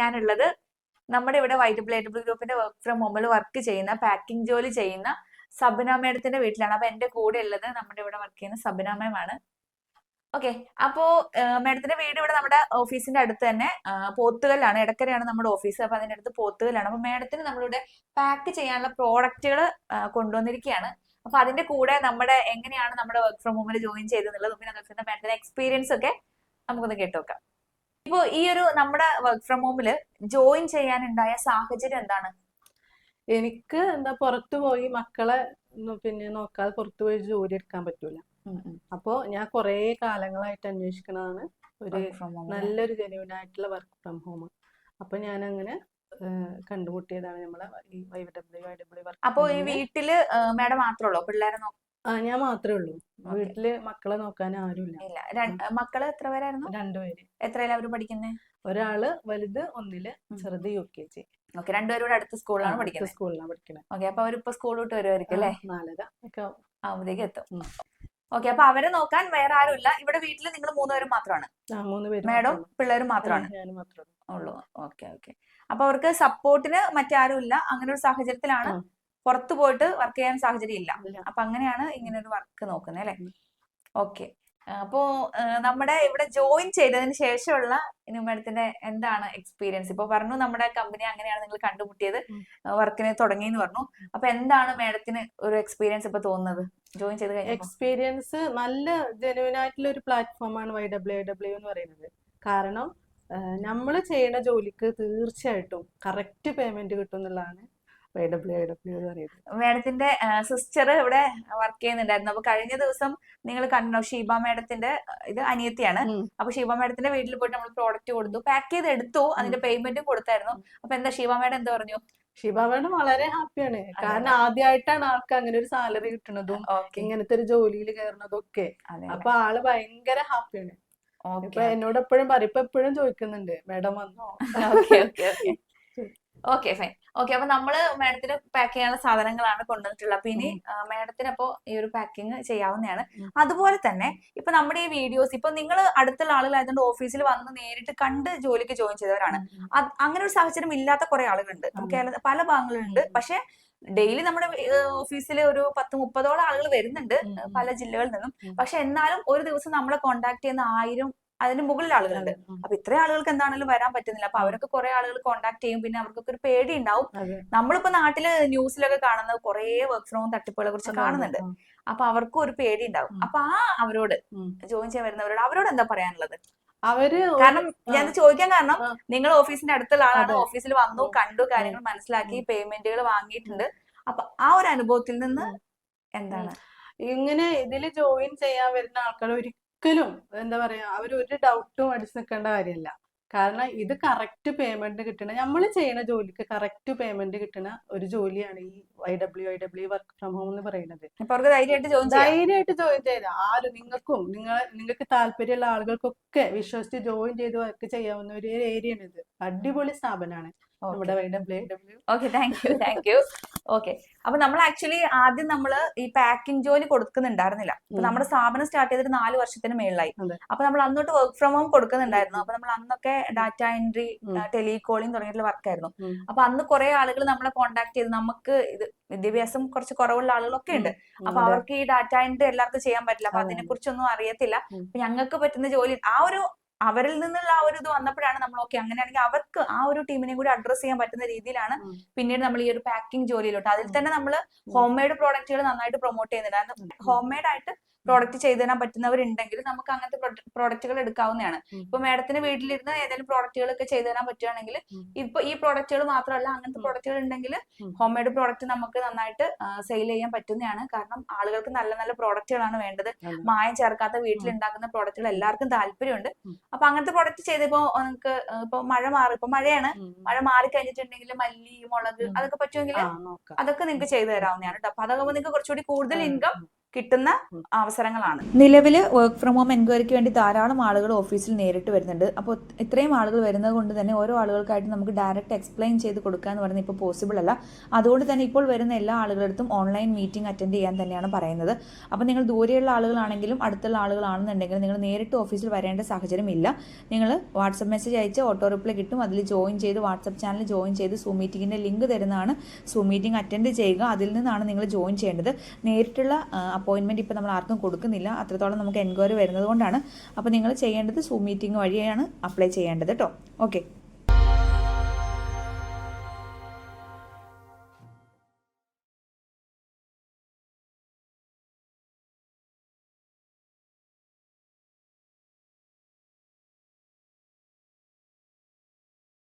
ഞാനുള്ളത് നമ്മുടെ ഇവിടെ വൈറ്റ് പ്ലേറ്റബിൾ ഗ്രൂപ്പിന്റെ വർക്ക് ഫ്രം ഹോമിൽ വർക്ക് ചെയ്യുന്ന പാക്കിംഗ് ജോലി ചെയ്യുന്ന സബിന മേഡത്തിന്റെ വീട്ടിലാണ്. അപ്പൊ എന്റെ കൂടെ ഉള്ളത് നമ്മുടെ ഇവിടെ വർക്ക് ചെയ്യുന്ന സബിന മാമാണ് ഓക്കെ അപ്പോ മേഡത്തിന്റെ വീട് ഇവിടെ നമ്മുടെ ഓഫീസിന്റെ അടുത്ത് തന്നെ പോത്തുകലാണ് ഇടക്കരയാണ് നമ്മുടെ ഓഫീസ് അപ്പൊ അതിന്റെ അടുത്ത് പോത്തുകല്ലാണ്. അപ്പൊ മേഡത്തിന് നമ്മളിവിടെ പാക്ക് ചെയ്യാനുള്ള പ്രോഡക്റ്റുകൾ കൊണ്ടുവന്നിരിക്കുകയാണ് അപ്പൊ അതിന്റെ കൂടെ നമ്മുടെ എങ്ങനെയാണ് നമ്മുടെ വർക്ക് ഫ്രം ഹോമിൽ ജോയിൻ ചെയ്തെന്നുള്ളത് പിന്നെ അതുപോലെ മേഡത്തിന്റെ എക്സ്പീരിയൻസ് ഒക്കെ നമുക്കൊന്ന് കേട്ടുനോക്കാം ഇപ്പോ ഈ ഒരു നമ്മുടെ വർക്ക് ഫ്രം ഹോമിൽ ജോയിൻ ചെയ്യാനുണ്ടായ സാഹചര്യം എന്താണ്? എനിക്ക് എന്താ പുറത്തു പോയി മക്കളെ പിന്നെ നോക്കാതെ പുറത്തു പോയി ജോലി എടുക്കാൻ പറ്റൂല. അപ്പോ ഞാൻ കുറേ കാലങ്ങളായിട്ട് അന്വേഷിക്കുന്നതാണ്. ഒരു നല്ലൊരു ജെന്യൂൻ ആയിട്ടുള്ള വർക്ക് ഫ്രം ഹോം അപ്പൊ ഞാൻ അങ്ങനെ കണ്ടുമുട്ടിയതാണ് നമ്മളെ അപ്പോ ഈ വീട്ടിൽ മാഡം മാത്രമേ ഉള്ളൂ? പിള്ളേരെ ആ ഞാൻ മാത്രമേ ഉള്ളൂ. വീട്ടിൽ മക്കളെ നോക്കാൻ ആരുമില്ല. ഇല്ല. മക്കൾ എത്ര പേരായിരുന്നു? രണ്ടുപേര്. എത്രയിലാ അവർ പഠിക്കുന്നത് ഒരാൾ വലുത് ഒന്നിൽ. ചെറുത് യു കെ ജി. ഓക്കെ രണ്ടുപേരും കൂടെ അടുത്ത സ്കൂളിലാണ് പഠിക്കുന്നത് സ്കൂളിലാണ് പഠിക്കുന്നത് ഓക്കെ അപ്പൊ അവരിപ്പോ സ്കൂൾ വിട്ട് വരുമായിരിക്കും അല്ലേ? നാലര ഒക്കെ. എത്തും. ഓക്കെ അപ്പൊ അവരെ നോക്കാൻ വേറെ ആരുമില്ല. ഇവിടെ വീട്ടിൽ നിങ്ങൾ മൂന്നുപേരും മാത്രമാണ്. മേഡം പിള്ളേരും മാത്രമാണ്. ഉള്ളൂ. Okay okay. അപ്പൊ അവർക്ക് സപ്പോർട്ടിന് മറ്റാരും ഇല്ല അങ്ങനെ ഒരു സാഹചര്യത്തിലാണ്. പുറത്തു പോയിട്ട് വർക്ക് ചെയ്യാൻ സാഹചര്യം ഇല്ല. അപ്പൊ അങ്ങനെയാണ് ഇങ്ങനെ ഒരു വർക്ക് നോക്കുന്നത് അല്ലെ. ഓക്കെ അപ്പോ നമ്മുടെ ഇവിടെ ജോയിൻ ചെയ്തതിന് ശേഷമുള്ള മാഡത്തിന്റെ എന്താണ് എക്സ്പീരിയൻസ് ഇപ്പൊ പറഞ്ഞു നമ്മുടെ കമ്പനി അങ്ങനെയാണ് നിങ്ങൾ കണ്ടുമുട്ടിയത്. വർക്കിന് തുടങ്ങി എന്ന് പറഞ്ഞു. അപ്പൊ എന്താണ് മാഡത്തിന് ഒരു എക്സ്പീരിയൻസ് ഇപ്പൊ തോന്നുന്നത്? ജോയിൻ ചെയ്ത് കഴിഞ്ഞാൽ എക്സ്പീരിയൻസ് നല്ല ജെനുവിൻ ആയിട്ടുള്ള ഒരു പ്ലാറ്റ്ഫോമാണ് വൈ ഡബ്ല്യു ഡബ്ല്യു എന്ന് പറയുന്നത്. കാരണം നമ്മൾ ചെയ്യുന്ന ജോലിക്ക് തീർച്ചയായിട്ടും കറക്റ്റ് പേയ്മെന്റ് കിട്ടും എന്നുള്ളതാണ് മാഡത്തിന്റെ സിസ്റ്റർ ഇവിടെ വർക്ക് ചെയ്യുന്നുണ്ടായിരുന്നു. അപ്പൊ കഴിഞ്ഞ ദിവസം നിങ്ങൾ കണ്ടോ ഷീബ മാഡത്തിന്റെ ഇത് അനിയത്തിയാണ്. അപ്പൊ ഷീബ മാഡത്തിന്റെ വീട്ടിൽ പോയിട്ട് നമ്മൾ പ്രോഡക്റ്റ് കൊടുത്തു. പാക്ക് ചെയ്ത് എടുത്തു. അതിന്റെ പേയ്മെന്റും കൊടുത്തായിരുന്നു. അപ്പൊ എന്താ ഷീബ മാഡം എന്താ പറഞ്ഞു? ഷിബ മേഡം വളരെ ഹാപ്പിയാണ്. കാരണം ആദ്യമായിട്ടാണ് ആൾക്ക് അങ്ങനെ ഒരു സാലറി കിട്ടുന്നതും ഇങ്ങനത്തെ ഒരു ജോലിയിൽ കയറുന്നതും ഒക്കെ അപ്പൊ ആൾ ഭയങ്കര ഹാപ്പിയാണ്. ഇപ്പൊ എന്നോട് എപ്പോഴും പറയും. ഇപ്പൊ എപ്പോഴും ചോദിക്കുന്നുണ്ട് മേഡം വന്നോ? ഓക്കെ ഫൈൻ ഓക്കെ അപ്പൊ നമ്മൾ മാഡത്തിന് പാക്ക് ചെയ്യാനുള്ള സാധനങ്ങളാണ് കൊണ്ടുവന്നിട്ടുള്ളത്. അപ്പൊ ഇനി മാഡത്തിന് അപ്പോ ഈ ഒരു പാക്കിങ് ചെയ്യാവുന്നതാണ്. അതുപോലെ തന്നെ ഇപ്പൊ നമ്മുടെ ഈ വീഡിയോസ് ഇപ്പൊ നിങ്ങൾ അടുത്തുള്ള ആളുകളായതുകൊണ്ട് ഓഫീസിൽ വന്ന് നേരിട്ട് കണ്ട് ജോലിക്ക് ജോയിൻ ചെയ്തവരാണ്. അങ്ങനെ ഒരു സാഹചര്യം ഇല്ലാത്ത കുറെ ആളുകളുണ്ട്. കേരള പല ഭാഗങ്ങളുണ്ട്. പക്ഷെ ഡെയിലി നമ്മുടെ ഓഫീസിൽ ഒരു പത്ത് മുപ്പതോളം ആളുകൾ വരുന്നുണ്ട്. പല ജില്ലകളിൽ നിന്നും. പക്ഷെ എന്നാലും ഒരു ദിവസം നമ്മളെ കോണ്ടാക്ട് ചെയ്യുന്ന ആയിരം അതിന് മുകളിൽ ആളുകളുണ്ട്. അപ്പൊ ഇത്രയും ആളുകൾക്ക് എന്താണെങ്കിലും വരാൻ പറ്റുന്നില്ല. അപ്പൊ അവരൊക്കെ കുറെ ആളുകൾ കോണ്ടാക്ട് ചെയ്യും. പിന്നെ അവർക്കൊക്കെ ഒരു പേടി ഉണ്ടാവും നമ്മളിപ്പോ നാട്ടിൽ ന്യൂസിലൊക്കെ കാണുന്നത് കുറെ വർക്ക് ഫ്രോം തട്ടിപ്പുകളെ കുറിച്ച് കാണുന്നുണ്ട്. അപ്പൊ അവർക്കും ഒരു പേടി ഉണ്ടാവും അപ്പൊ ആ അവരോട് ജോയിൻ ചെയ്യാൻ വരുന്നവരോട് അവരോട് എന്താ പറയാനുള്ളത്? അവർ കാരണം ഞാൻ ചോദിക്കാൻ കാരണം നിങ്ങൾ ഓഫീസിന്റെ അടുത്തുള്ള ആളാണ്. ഓഫീസിൽ വന്നു. കണ്ടു കാര്യങ്ങൾ മനസ്സിലാക്കി പേയ്മെന്റുകൾ വാങ്ങിയിട്ടുണ്ട്. അപ്പൊ ആ ഒരു അനുഭവത്തിൽ നിന്ന് എന്താണ്? ഇങ്ങനെ ഇതിൽ ജോയിൻ ചെയ്യാൻ വരുന്ന ആൾക്കാർ ഒരിക്കലും എന്താ പറയാ അവർ ഒരു ഡൗട്ടും അടിച്ചു നിൽക്കേണ്ട കാര്യമല്ല. കാരണം ഇത് കറക്റ്റ് പേയ്മെന്റ് കിട്ടണ നമ്മൾ ചെയ്യുന്ന ജോലിക്ക് കറക്റ്റ് പേയ്മെന്റ് കിട്ടണ ഒരു ജോലിയാണ് ഈ I W I W work from home എന്ന് പറയുന്നത്. ധൈര്യമായിട്ട് ജോയിൻ ചെയ്ത. ആരും നിങ്ങൾക്കും നിങ്ങൾ നിങ്ങൾക്ക് താല്പര്യമുള്ള ആളുകൾക്കൊക്കെ വിശ്വസിച്ച് ജോയിൻ ചെയ്ത് വർക്ക് ചെയ്യാവുന്ന ഒരു ഏരിയ ആണ് ഇത്. അടിപൊളി സ്ഥാപനമാണ്. നമ്മുടെ okay thank you thank you okay അപ്പൊ നമ്മൾ ആക്ച്വലി ആദ്യം നമ്മൾ ഈ പാക്കിംഗ് ജോലി കൊടുക്കുന്നുണ്ടായിരുന്നില്ല. അപ്പൊ. നമ്മുടെ സ്ഥാപനം സ്റ്റാർട്ട് ചെയ്തിട്ട് നാല് വർഷത്തിന് മേളിലായി. അപ്പൊ നമ്മൾ അന്നോട്ട് വർക്ക് ഫ്രം ഹോം കൊടുക്കുന്നുണ്ടായിരുന്നു. അപ്പൊ നമ്മൾ അന്നൊക്കെ ഡാറ്റ എൻട്രി ടെലി ടെലികോളിംഗ് തുടങ്ങിയിട്ടുള്ള വർക്കായിരുന്നു. അപ്പൊ അന്ന് കുറെ ആളുകൾ നമ്മളെ കോൺടാക്ട് ചെയ്ത് നമുക്ക് ഇത് വിദ്യാഭ്യാസം കുറച്ച് കുറവുള്ള ആളുകളൊക്കെ ഉണ്ട്. അപ്പൊ അവർക്ക് ഈ ഡാറ്റ എൻട്രി എല്ലാവർക്കും ചെയ്യാൻ പറ്റില്ല. അപ്പൊ അതെ, അതിനെ അതെ. കുറിച്ചൊന്നും അറിയത്തില്ല ഞങ്ങൾക്ക് പറ്റുന്ന ജോലി ആ ഒരു അവരിൽ നിന്നുള്ള ആ ഒരു ഇത് വന്നപ്പോഴാണ് നമ്മൾ ഓക്കെ അങ്ങനെയാണെങ്കിൽ അവർക്ക് ആ ഒരു ടീമിനെ കൂടി അഡ്രസ് ചെയ്യാൻ പറ്റുന്ന രീതിയിലാണ് പിന്നീട് നമ്മൾ ഈ ഒരു പാക്കിംഗ് ജോലിയിലോട്ട്. അതിൽ തന്നെ നമ്മൾ. ഹോം മെയ്ഡ് പ്രോഡക്റ്റുകൾ നന്നായിട്ട് പ്രൊമോട്ട് ചെയ്യുന്നുണ്ട്. കാരണം ഹോം മെയ്ഡ് ആയിട്ട് പ്രോഡക്റ്റ് ചെയ്തു തരാൻ പറ്റുന്നവരുണ്ടെങ്കിൽ നമുക്ക് അങ്ങനത്തെ പ്രോഡക്റ്റുകൾ എടുക്കാവുന്നതാണ്. ഇപ്പൊ മാഡത്തിന് വീട്ടിലിരുന്ന് ഏതെങ്കിലും പ്രോഡക്റ്റുകളൊക്കെ ചെയ്തു തരാൻ പറ്റുകയാണെങ്കിൽ. ഇപ്പൊ ഈ പ്രോഡക്റ്റുകൾ മാത്രമല്ല അങ്ങനത്തെ പ്രൊഡക്റ്റുകൾ പ്രോഡക്റ്റുകൾ ഉണ്ടെങ്കിൽ. ഹോം മെയ്ഡ് പ്രോഡക്റ്റ് നമുക്ക് നന്നായിട്ട് സെയിൽ ചെയ്യാൻ പറ്റുന്നതാണ് കാരണം ആളുകൾക്ക് നല്ല നല്ല പ്രോഡക്റ്റുകളാണ് വേണ്ടത് മായം ചേർക്കാത്ത വീട്ടിൽ ഉണ്ടാക്കുന്ന പ്രോഡക്റ്റുകൾ എല്ലാവർക്കും താല്പര്യമുണ്ട്. അപ്പൊ അങ്ങനത്തെ പ്രോഡക്റ്റ് ചെയ്തപ്പോ നിങ്ങൾക്ക് ഇപ്പൊ മഴ മാറി ഇപ്പൊ മഴയാണ്. മഴ മാറി കഴിഞ്ഞിട്ടുണ്ടെങ്കിൽ മല്ലി മുളക് അതൊക്കെ പറ്റുമെങ്കിൽ അതൊക്കെ നിങ്ങൾക്ക് ചെയ്തു തരാവുന്നതാണ് കേട്ടോ അപ്പൊ അതൊക്കെ നിങ്ങൾക്ക് കുറച്ചുകൂടി കൂടുതൽ ഇൻകം. കിട്ടുന്ന അവസരങ്ങളാണ്. നിലവിൽ വർക്ക് ഫ്രം ഹോം എൻക്വയറിക്ക് വേണ്ടി ധാരാളം ആളുകൾ ഓഫീസിൽ നേരിട്ട് വരുന്നുണ്ട്. അപ്പോൾ ഇത്രയും ആളുകൾ വരുന്നത് കൊണ്ട് തന്നെ ഓരോ ആളുകൾക്കായിട്ട് നമുക്ക് ഡയറക്റ്റ് എക്സ്പ്ലെയിൻ ചെയ്ത് കൊടുക്കുക എന്ന് പറയുന്നത് ഇപ്പോൾ പോസിബിൾ അല്ല. അതുകൊണ്ട് തന്നെ ഇപ്പോൾ വരുന്ന എല്ലാ ആളുകളടുത്തും ഓൺലൈൻ മീറ്റിംഗ് അറ്റൻഡ് ചെയ്യാൻ തന്നെയാണ് പറയുന്നത്. അപ്പോൾ നിങ്ങൾ ദൂരെയുള്ള ആളുകളാണെങ്കിലും അടുത്തുള്ള ആളുകളാണെന്നുണ്ടെങ്കിൽ നിങ്ങൾ നേരിട്ട് ഓഫീസിൽ വരേണ്ട സാഹചര്യം ഇല്ല. നിങ്ങൾ വാട്സപ്പ് മെസ്സേജ് അയച്ച് ഓട്ടോ റിപ്ലൈ കിട്ടും. അതിൽ ജോയിൻ ചെയ്ത് വാട്സപ്പ് ചാനൽ ജോയിൻ ചെയ്ത് സൂം മീറ്റിങ്ങിന്റെ ലിങ്ക് തരുന്നതാണ്. സൂം മീറ്റിംഗ് അറ്റൻഡ് ചെയ്യുക. അതിൽ നിന്നാണ് നിങ്ങൾ ജോയിൻ ചെയ്യേണ്ടത്. നേരിട്ടുള്ള അപ്പോയിൻമെന്റ് ഇപ്പോൾ നമ്മൾ ആർക്കും കൊടുക്കുന്നില്ല. അത്രത്തോളം നമുക്ക് എൻക്വയറി വരുന്നത് കൊണ്ടാണ്. അപ്പോൾ നിങ്ങൾ ചെയ്യേണ്ടത് സൂം മീറ്റിംഗ് വഴിയാണ് അപ്ലൈ ചെയ്യേണ്ടത് കേട്ടോ ഓക്കെ